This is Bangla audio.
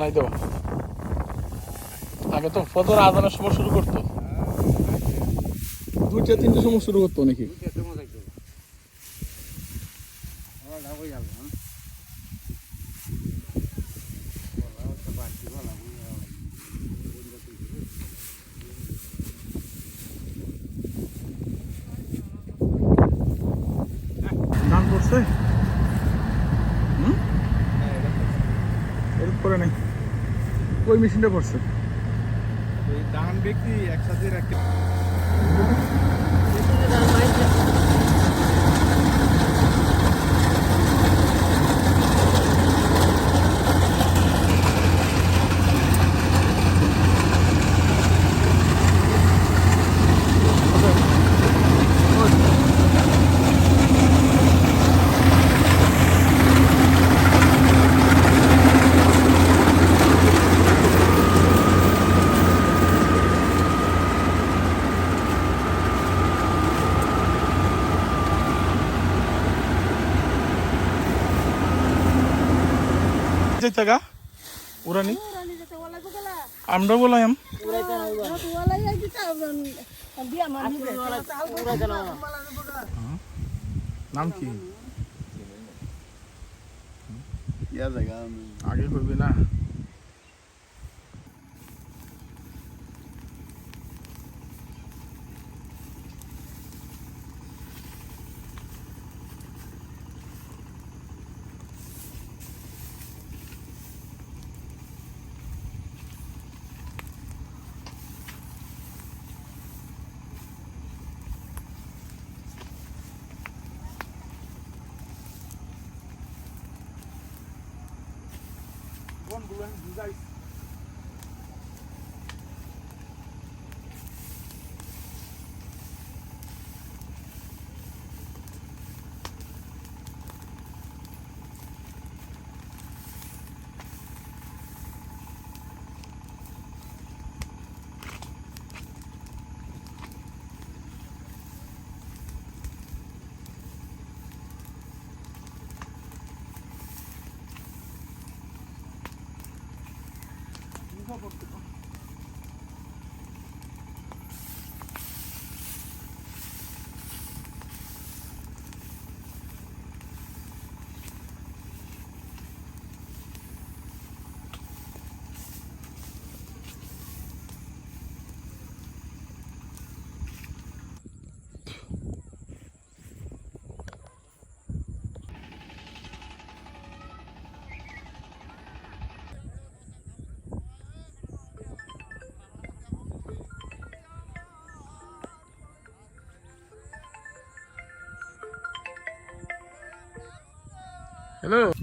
বানাই দাও আগে তো ফজর আজানের সময় শুরু করতো। দুইটা তিনটে সময় শুরু করতো নাকি? ধান করছে? হুম? এরকম করে নাই। ওই মেশিনটা পড়ছে ধান ব্যক্তি একসাথে রাখতে যাইতে গা উড়ানি? আমরা বলাম নাম কি? ইয়া জায়গা আগে করবি না? bulan güzel Hello.